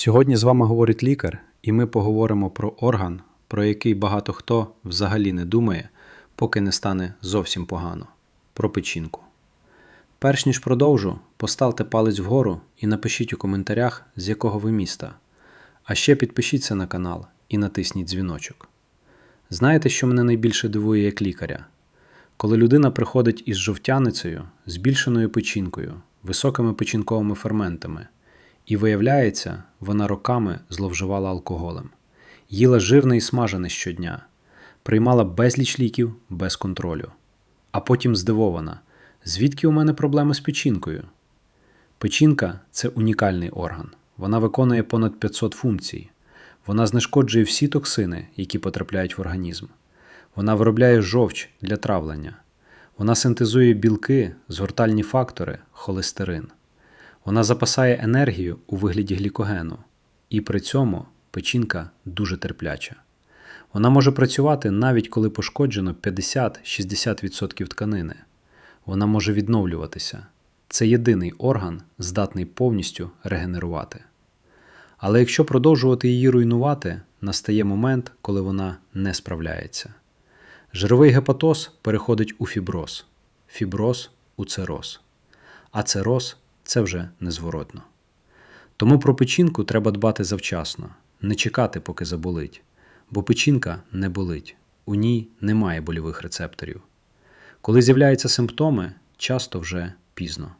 Сьогодні з вами говорить лікар, і ми поговоримо про орган, про який багато хто взагалі не думає, поки не стане зовсім погано про печінку. Перш ніж продовжу, поставте палець вгору і напишіть у коментарях, з якого ви міста. А ще підпишіться на канал і натисніть дзвіночок. Знаєте, що мене найбільше дивує як лікаря? Коли людина приходить із жовтяницею, збільшеною печінкою, високими печінковими ферментами, і виявляється, вона роками зловживала алкоголем, їла жирне і смажене щодня, приймала безліч ліків без контролю. А потім здивована, звідки у мене проблеми з печінкою? Печінка це унікальний орган. Вона виконує понад 500 функцій. Вона знешкоджує всі токсини, які потрапляють в організм. Вона виробляє жовч для травлення. Вона синтезує білки, згортальні фактори, холестерин. Вона запасає енергію у вигляді глікогену. І при цьому печінка дуже терпляча. Вона може працювати навіть коли пошкоджено 50-60% тканини. Вона може відновлюватися. Це єдиний орган, здатний повністю регенерувати. Але якщо продовжувати її руйнувати, настає момент, коли вона не справляється. Жировий гепатоз переходить у фіброз, фіброз у цероз. А цероз це вже незворотно. Тому про печінку треба дбати завчасно, не чекати, поки заболить, бо печінка не болить, у ній немає больових рецепторів. Коли з'являються симптоми, часто вже пізно.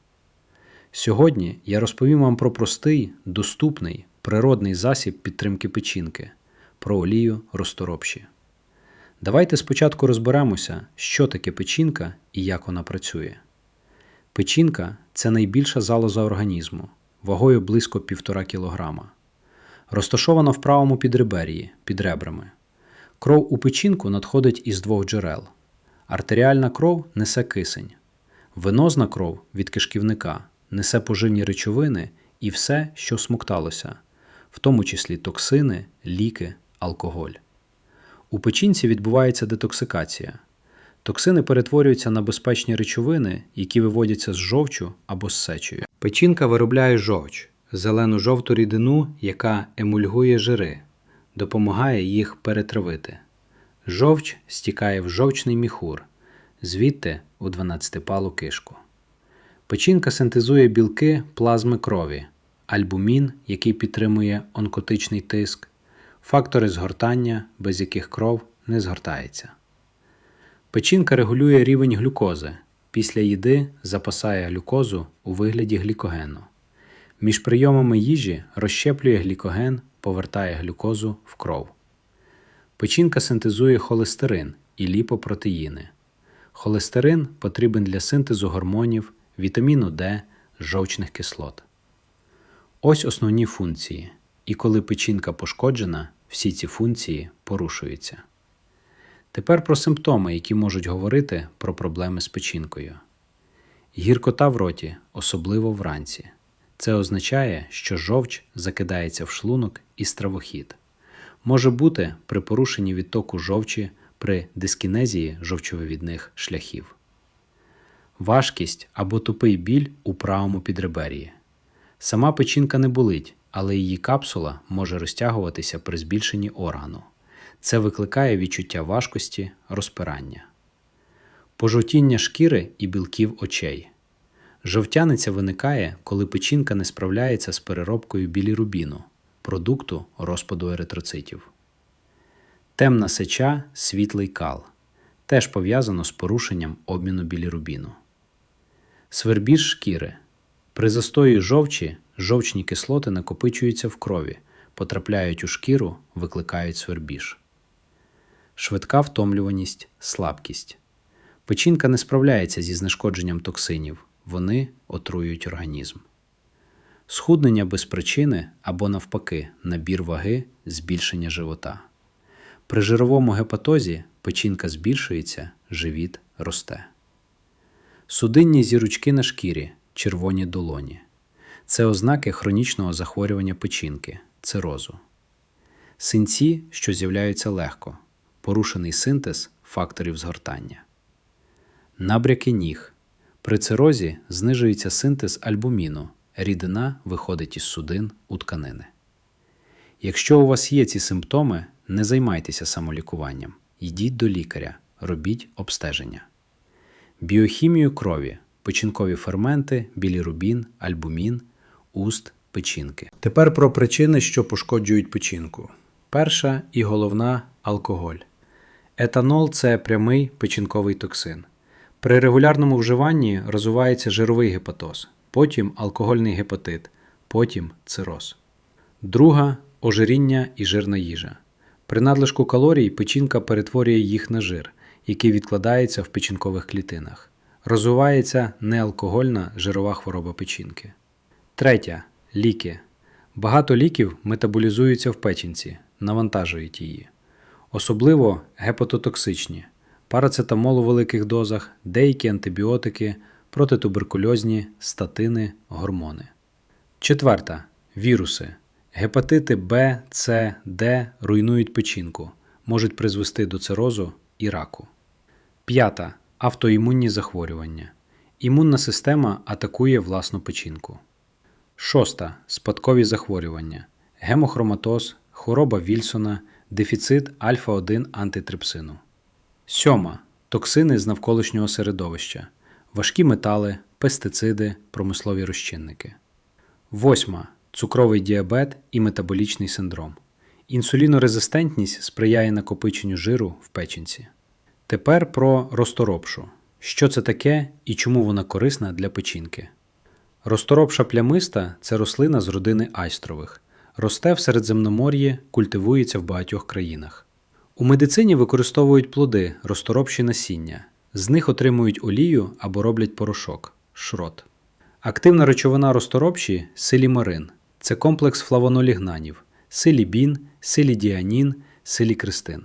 Сьогодні я розповім вам про простий, доступний, природний засіб підтримки печінки, про олію розторопші. Давайте спочатку розберемося, що таке печінка і як вона працює. Печінка це найбільша залоза організму, вагою близько 1,5 кг. Розташована в правому підребер'ї під ребрами. Кров у печінку надходить із двох джерел. Артеріальна кров несе кисень, венозна кров від кишківника несе поживні речовини і все, що смокталося, в тому числі токсини, ліки, алкоголь. У печінці відбувається детоксикація. Токсини перетворюються на безпечні речовини, які виводяться з жовчу або з сечею. Печінка виробляє жовч, зелену жовту рідину, яка емульгує жири, допомагає їх перетравити. Жовч стікає в жовчний міхур, звідти у 12-палу кишку. Печінка синтезує білки плазми крові, альбумін, який підтримує онкотичний тиск, фактори згортання, без яких кров не згортається. Печінка регулює рівень глюкози. Після їди запасає глюкозу у вигляді глікогену. Між прийомами їжі розщеплює глікоген, повертає глюкозу в кров. Печінка синтезує холестерин і ліпопротеїни. Холестерин потрібен для синтезу гормонів, вітаміну Д, жовчних кислот. Ось основні функції. І коли печінка пошкоджена, всі ці функції порушуються. Тепер про симптоми, які можуть говорити про проблеми з печінкою. Гіркота в роті, особливо вранці. Це означає, що жовч закидається в шлунок і стравохід. Може бути при порушенні відтоку жовчі при дискінезії жовчовивідних шляхів. Важкість або тупий біль у правому підребер'ї. Сама печінка не болить, але її капсула може розтягуватися при збільшенні органу. Це викликає відчуття важкості, розпирання, пожовтіння шкіри і білків очей. Жовтяниця виникає, коли печінка не справляється з переробкою білірубіну, продукту розпаду еритроцитів. Темна сеча, світлий кал теж пов'язано з порушенням обміну білірубіну. Свербіж шкіри. При застої жовчі жовчні кислоти накопичуються в крові, потрапляють у шкіру, викликають свербіж. Швидка втомлюваність, слабкість. Печінка не справляється зі знешкодженням токсинів, вони отруюють організм. Схуднення без причини або, навпаки, набір ваги, збільшення живота. При жировому гепатозі печінка збільшується, живіт росте. Судинні зірочки на шкірі, червоні долоні. Це ознаки хронічного захворювання печінки, цирозу. Синці, що з'являються легко, порушений синтез факторів згортання. Набряки ніг. При цирозі знижується синтез альбуміну, рідина виходить із судин у тканини. Якщо у вас є ці симптоми, не займайтеся самолікуванням. Йдіть до лікаря, робіть обстеження. Біохімію крові, печінкові ферменти, білірубін, альбумін, уст, печінки. Тепер про причини, що пошкоджують печінку. Перша і головна алкоголь. Етанол це прямий печінковий токсин. При регулярному вживанні розвивається жировий гепатоз, потім алкогольний гепатит, потім цироз. Друга ожиріння і жирна їжа. При надлишку калорій печінка перетворює їх на жир, який відкладається в печінкових клітинах. Розвивається неалкогольна жирова хвороба печінки. Третя ліки. Багато ліків метаболізуються в печінці, навантажують її. Особливо гепатотоксичні, парацетамол у великих дозах, деякі антибіотики, протитуберкульозні, статини, гормони. Четверта віруси. Гепатити Б, С, Д руйнують печінку, можуть призвести до цирозу і раку. П'ята автоімунні захворювання. Імунна система атакує власну печінку. Шоста спадкові захворювання, гемохроматоз, хвороба Вільсона, дефіцит альфа-1 антитрипсину. Сьома токсини з навколишнього середовища, важкі метали, пестициди, промислові розчинники. Восьма цукровий діабет і метаболічний синдром. Інсулінорезистентність сприяє накопиченню жиру в печінці. Тепер про розторопшу. Що це таке і чому вона корисна для печінки? Розторопша плямиста це рослина з родини айстрових. Росте в Середземномор'ї, культивується в багатьох країнах. У медицині використовують плоди, розторопші насіння. З них отримують олію або роблять порошок шрот. Активна речовина розторопші силімарин. Це комплекс флавонолігнанів силібін, силідіанін, силікристин.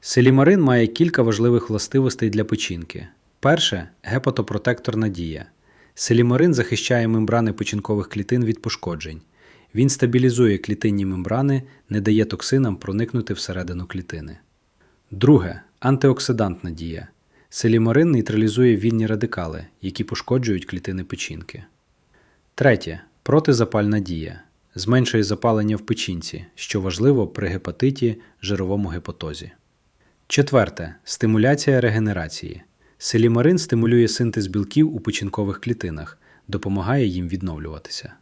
Селімарин має кілька важливих властивостей для печінки. Перше гепатопротекторна дія. Селімарин захищає мембрани печінкових клітин від пошкоджень. Він стабілізує клітинні мембрани, не дає токсинам проникнути всередину клітини. Друге антиоксидантна дія. Селімарин нейтралізує вільні радикали, які пошкоджують клітини печінки. Третє протизапальна дія. Зменшує запалення в печінці, що важливо при гепатиті, жировому гепатозі. Четверте стимуляція регенерації. Селімарин стимулює синтез білків у печінкових клітинах, допомагає їм відновлюватися.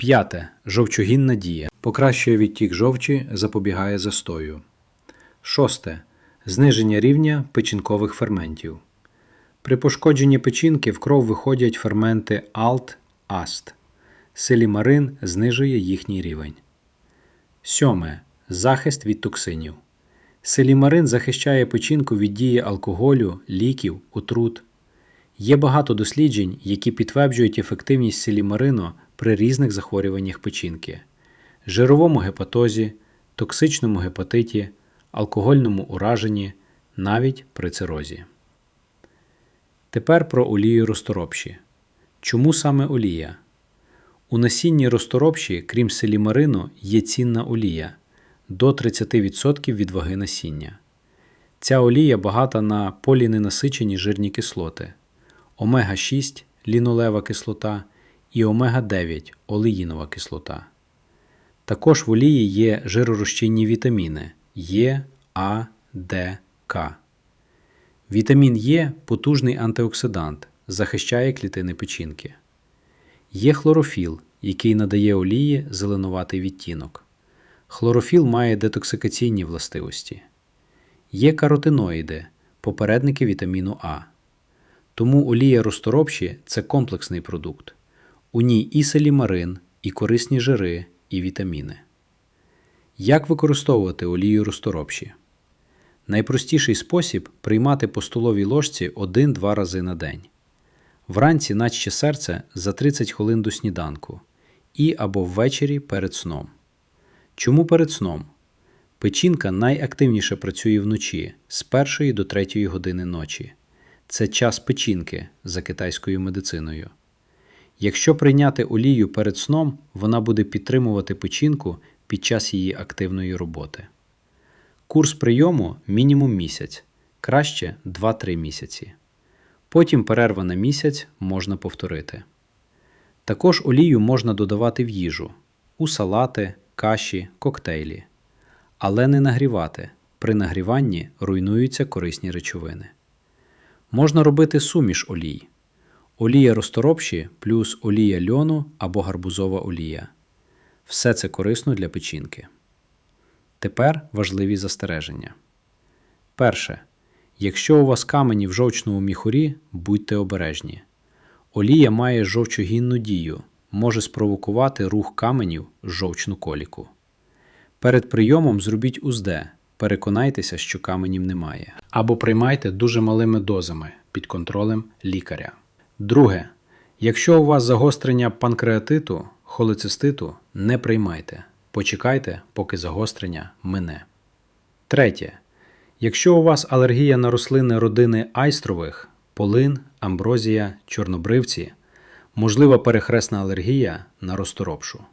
П'яте жовчогінна дія. Покращує відтік жовчі, запобігає застою. Шосте зниження рівня печінкових ферментів. При пошкодженні печінки в кров виходять ферменти АЛТ, АСТ. Селімарин знижує їхній рівень. Сьоме захист від токсинів. Селімарин захищає печінку від дії алкоголю, ліків, отрут. Є багато досліджень, які підтверджують ефективність селімарину при різних захворюваннях печінки, жировому гепатозі, токсичному гепатиті, алкогольному ураженні, навіть при цирозі. Тепер про олію розторопші. Чому саме олія? У насінні розторопші, крім селімарину, є цінна олія до 30% від ваги насіння. Ця олія багата на поліненасичені жирні кислоти, омега-6 лінолева кислота і омега-9 олеїнова кислота. Також в олії є жиророзчинні вітаміни Е, А, Д, К. Вітамін Е потужний антиоксидант, захищає клітини печінки. Є хлорофіл, який надає олії зеленуватий відтінок. Хлорофіл має детоксикаційні властивості. Є каротиноїди, попередники вітаміну А. Тому олія розторопші це комплексний продукт. У ній і селімарин, і корисні жири, і вітаміни. Як використовувати олію розторопші? Найпростіший спосіб приймати по столовій ложці 1-2 рази на день. Вранці наче серце за 30 хвилин до сніданку і або ввечері перед сном. Чому перед сном? Печінка найактивніше працює вночі з 1 до 3 години ночі. Це час печінки за китайською медициною. Якщо прийняти олію перед сном, вона буде підтримувати печінку під час її активної роботи. Курс прийому мінімум місяць, краще 2-3 місяці. Потім перерва на місяць можна повторити. Також олію можна додавати в їжу у салати, каші, коктейлі. Але не нагрівати. При нагріванні руйнуються корисні речовини. Можна робити суміш олій. Олія розторопші плюс олія льону або гарбузова олія. Все це корисно для печінки. Тепер важливі застереження. Перше. Якщо у вас камені в жовчному міхурі, будьте обережні. Олія має жовчогінну дію, може спровокувати рух каменів жовчну коліку. Перед прийомом зробіть узде, переконайтеся, що каменів немає. Або приймайте дуже малими дозами під контролем лікаря. Друге. Якщо у вас загострення панкреатиту, холециститу, не приймайте. Почекайте, поки загострення мине. Третє. Якщо у вас алергія на рослини родини айстрових, полин, амброзія, чорнобривці, можлива перехресна алергія на розторопшу.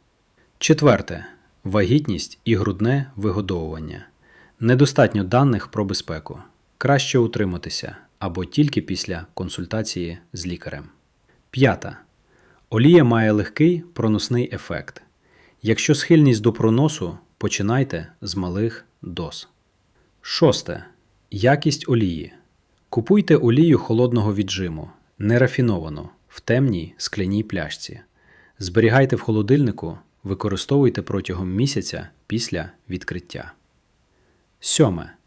Четверте. Вагітність і грудне вигодовування. Недостатньо даних про безпеку. Краще утриматися або тільки після консультації з лікарем. П'ята. Олія має легкий проносний ефект. Якщо схильність до проносу, починайте з малих доз. Шосте. Якість олії. Купуйте олію холодного віджиму, нерафіновану, в темній скляній пляшці. Зберігайте в холодильнику, використовуйте протягом місяця після відкриття. Сьоме.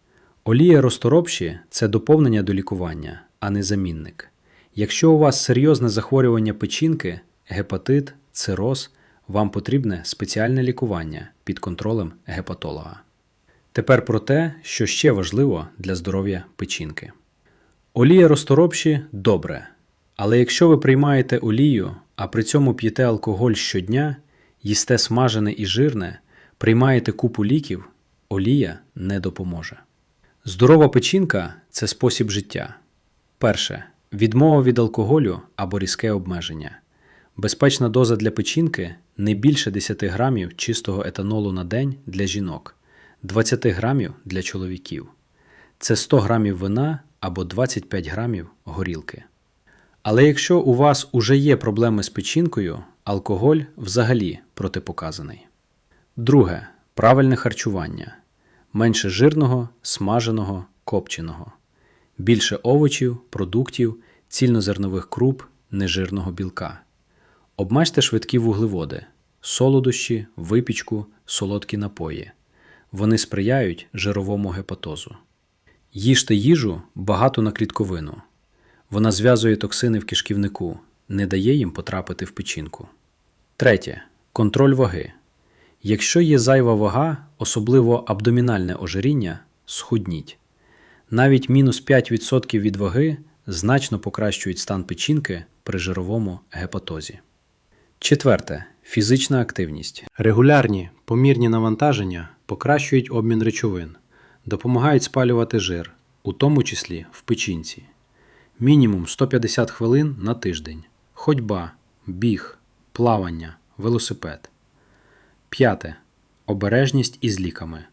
Олія розторопші це доповнення до лікування, а не замінник. Якщо у вас серйозне захворювання печінки, гепатит, цироз, вам потрібне спеціальне лікування під контролем гепатолога. Тепер про те, що ще важливо для здоров'я печінки. Олія розторопші добре. Але якщо ви приймаєте олію, а при цьому п'єте алкоголь щодня, їсте смажене і жирне, приймаєте купу ліків, олія не допоможе. Здорова печінка це спосіб життя. Перше. Відмова від алкоголю або різке обмеження. Безпечна доза для печінки не більше 10 грамів чистого етанолу на день для жінок, 20 грамів для чоловіків. Це 100 грамів вина або 25 грамів горілки. Але якщо у вас уже є проблеми з печінкою, алкоголь взагалі протипоказаний. Друге. Правильне харчування. Менше жирного, смаженого, копченого. Більше овочів, продуктів, цільнозернових круп, нежирного білка. Обмежте швидкі вуглеводи, солодощі, випічку, солодкі напої. Вони сприяють жировому гепатозу. Їжте їжу багато на клітковину. Вона зв'язує токсини в кишківнику, не дає їм потрапити в печінку. Третє. Контроль ваги. Якщо є зайва вага, особливо абдомінальне ожиріння, схудніть. Навіть мінус 5% від ваги значно покращують стан печінки при жировому гепатозі. Четверте. Фізична активність. Регулярні помірні навантаження покращують обмін речовин, допомагають спалювати жир, у тому числі в печінці. Мінімум 150 хвилин на тиждень. Ходьба, біг, плавання, велосипед. П'яте. Обережність із ліками.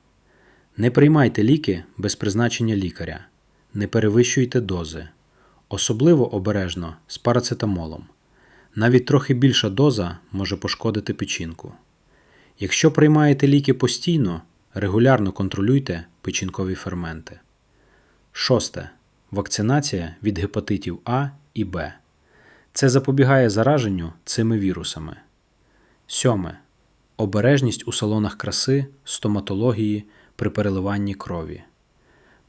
Не приймайте ліки без призначення лікаря. Не перевищуйте дози. Особливо обережно з парацетамолом. Навіть трохи більша доза може пошкодити печінку. Якщо приймаєте ліки постійно, регулярно контролюйте печінкові ферменти. Шосте. Вакцинація від гепатитів А і Б. Це запобігає зараженню цими вірусами. Сьоме. Обережність у салонах краси, стоматології при переливанні крові.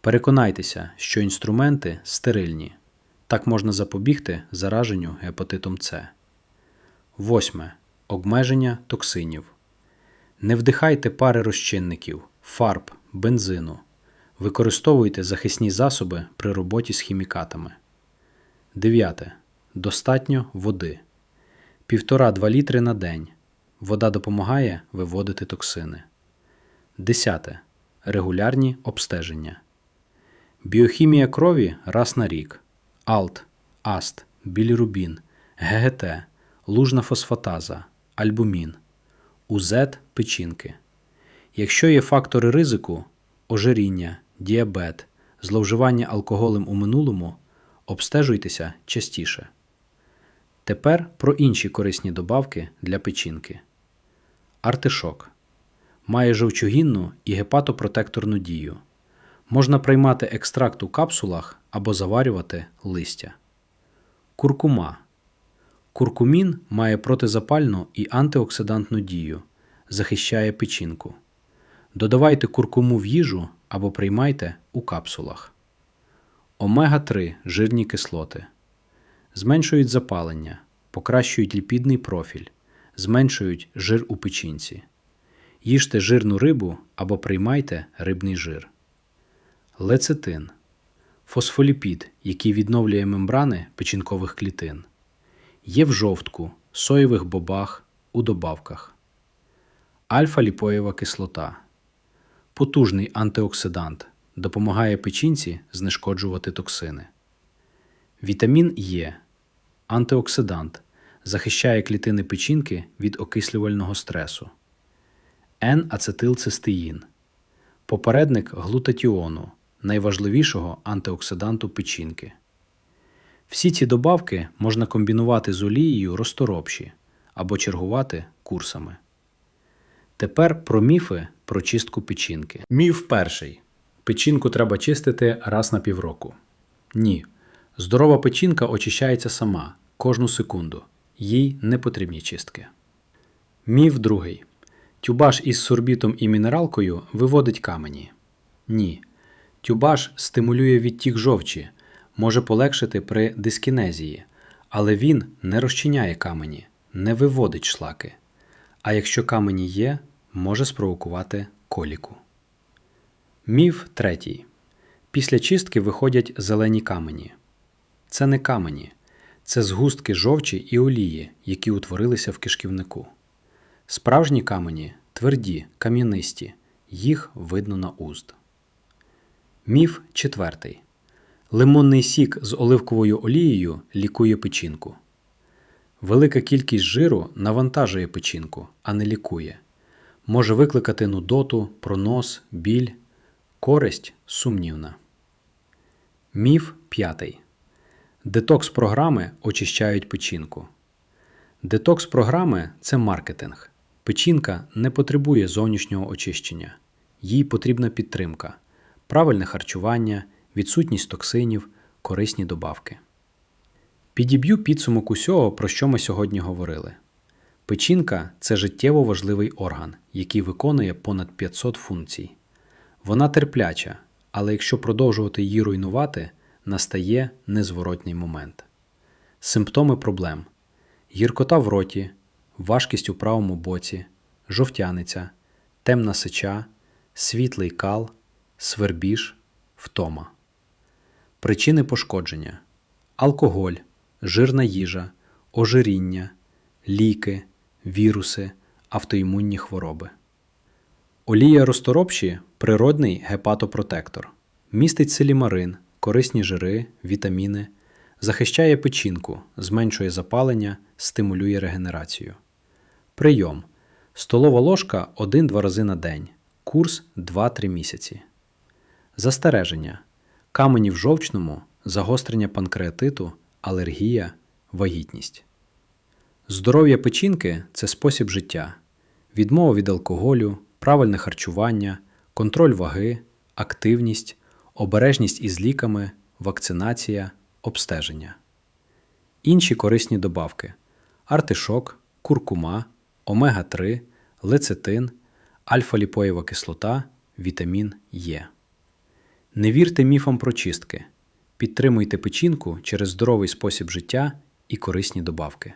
Переконайтеся, що інструменти стерильні. Так можна запобігти зараженню гепатитом С. Восьме. Обмеження токсинів. Не вдихайте пари розчинників, фарб, бензину. Використовуйте захисні засоби при роботі з хімікатами. 9. Достатньо води. 1,5-2 літри на день. Вода допомагає виводити токсини. 10. Регулярні обстеження. Біохімія крові раз на рік. АЛТ, АСТ, білірубін, ГГТ, лужна фосфатаза, альбумін, УЗ печінки. Якщо є фактори ризику ожиріння, діабет, зловживання алкоголем у минулому, обстежуйтеся частіше. Тепер про інші корисні добавки для печінки. Артишок. має жовчогінну і гепатопротекторну дію. Можна приймати екстракт у капсулах або заварювати листя. Куркума. Куркумін має протизапальну і антиоксидантну дію, захищає печінку. Додавайте куркуму в їжу або приймайте у капсулах. Омега-3 жирні кислоти. Зменшують запалення, покращують ліпідний профіль, зменшують жир у печінці. Їжте жирну рибу або приймайте рибний жир. Лецитин фосфоліпід, який відновлює мембрани печінкових клітин. Є в жовтку, соєвих бобах, у добавках. Альфа-ліпоєва кислота потужний антиоксидант, допомагає печінці знешкоджувати токсини. Вітамін Е антиоксидант, захищає клітини печінки від окислювального стресу. Н-ацетилцистеїн попередник глутатіону, найважливішого антиоксиданту печінки. Всі ці добавки можна комбінувати з олією розторопші або чергувати курсами. Тепер про міфи про чистку печінки. Міф перший. Печінку треба чистити раз на півроку. Ні. Здорова печінка очищається сама кожну секунду. Їй не потрібні чистки. Міф другий. Тюбаш із сорбітом і мінералкою виводить камені. Ні. Тюбаш стимулює відтік жовчі, може полегшити при дискінезії, але він не розчиняє камені, не виводить шлаки. А якщо камені є, може спровокувати коліку. Міф третій. Після чистки виходять зелені камені. Це не камені, це згустки жовчі і олії, які утворилися в кишківнику. Справжні камені тверді, кам'янисті, їх видно на уст. Міф четвертий. Лимонний сік з оливковою олією лікує печінку. Велика кількість жиру навантажує печінку, а не лікує. Може викликати нудоту, пронос, біль. Користь сумнівна. Міф п'ятий. Детокс програми очищають печінку. Детокс програми це маркетинг. Печінка не потребує зовнішнього очищення. Їй потрібна підтримка, правильне харчування, відсутність токсинів, корисні добавки. Підіб'ю підсумок усього, про що ми сьогодні говорили. Печінка це життєво важливий орган, який виконує понад 500 функцій. Вона терпляча, але якщо продовжувати її руйнувати, настає незворотній момент. Симптоми проблем: гіркота в роті, важкість у правому боці, жовтяниця, темна сича, світлий кал, свербіж, втома. Причини пошкодження: алкоголь, жирна їжа, ожиріння, ліки, віруси, автоімунні хвороби. Олія розторопші природний гепатопротектор. Містить селімарин, корисні жири, вітаміни, захищає печінку, зменшує запалення, стимулює регенерацію. Прийом. Столова ложка 1-2 рази на день. Курс 2-3 місяці. Застереження. Камені в жовчному, загострення панкреатиту, алергія, вагітність. Здоров'я печінки це спосіб життя, відмова від алкоголю, правильне харчування, контроль ваги, активність, обережність із ліками, вакцинація, обстеження. Інші корисні добавки: артишок, куркума, омега-3, лецитин, альфа-ліпоєва кислота, вітамін Е. Не вірте міфам про чистки. Підтримуйте печінку через здоровий спосіб життя і корисні добавки.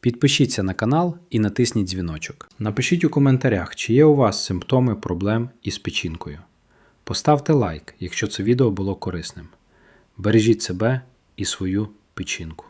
Підпишіться на канал і натисніть дзвіночок. Напишіть у коментарях, чи є у вас симптоми проблем із печінкою. Поставте лайк, якщо це відео було корисним. Бережіть себе і свою печінку.